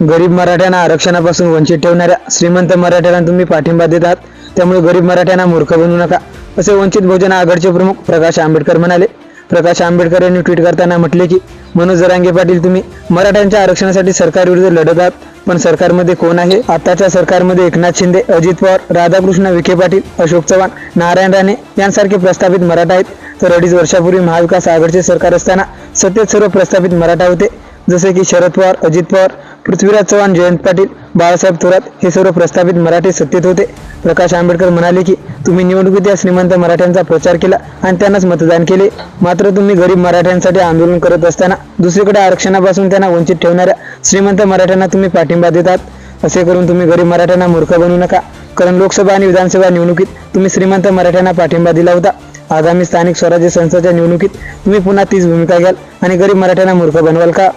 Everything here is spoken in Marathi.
गरीब मराठ्यांना आरक्षणापासून वंचित ठेवणाऱ्या श्रीमंत मराठ्यांना तुम्ही पाठिंबा देतात त्यामुळे गरीब मराठ्यांना मूर्ख बनवू नका असे वंचित बहुजन आघाडीचे प्रमुख प्रकाश आंबेडकर म्हणाले. प्रकाश आंबेडकर यांनी ट्विट करताना म्हटले की मनोज जरांगे पाटील तुम्ही मराठ्यांच्या आरक्षणासाठी सरकारविरुद्ध लढत आहात पण सरकारमध्ये कोण आहे? आताच्या सरकारमध्ये एकनाथ शिंदे अजित पवार राधाकृष्ण विखे पाटील अशोक चव्हाण नारायण राणे यांसारखे प्रस्थापित मराठा आहेत. तर अडीच वर्षापूर्वी महाविकास आघाडीचे सरकार असताना सत्तेत सर्व प्रस्थापित मराठा होते. जसे की शरद पवार अजित पवार पृथ्वीराज चव्हाण जयंत पाटील बाळासाहेब थोरात हे सर्व प्रस्थापित मराठी सत्तेत होते. प्रकाश आंबेडकर म्हणाले की तुम्ही निवडणुकीत या श्रीमंत मराठ्यांचा प्रचार केला आणि त्यांनाच मतदान केले. मात्र तुम्ही गरीब मराठ्यांसाठी आंदोलन करत असताना दुसरीकडे आरक्षणापासून त्यांना वंचित ठेवणाऱ्या श्रीमंत मराठ्यांना तुम्ही पाठिंबा देतात. असे करून तुम्ही गरीब मराठ्यांना मूर्ख बनवू नका. कारण लोकसभा आणि विधानसभा निवडणुकीत तुम्ही श्रीमंत मराठ्यांना पाठिंबा दिला होता. आगामी स्थानिक स्वराज्य संस्थेच्या निवडणुकीत तुम्ही पुन्हा तीच भूमिका घ्याल आणि गरीब मराठ्यांना मूर्ख बनवाल का?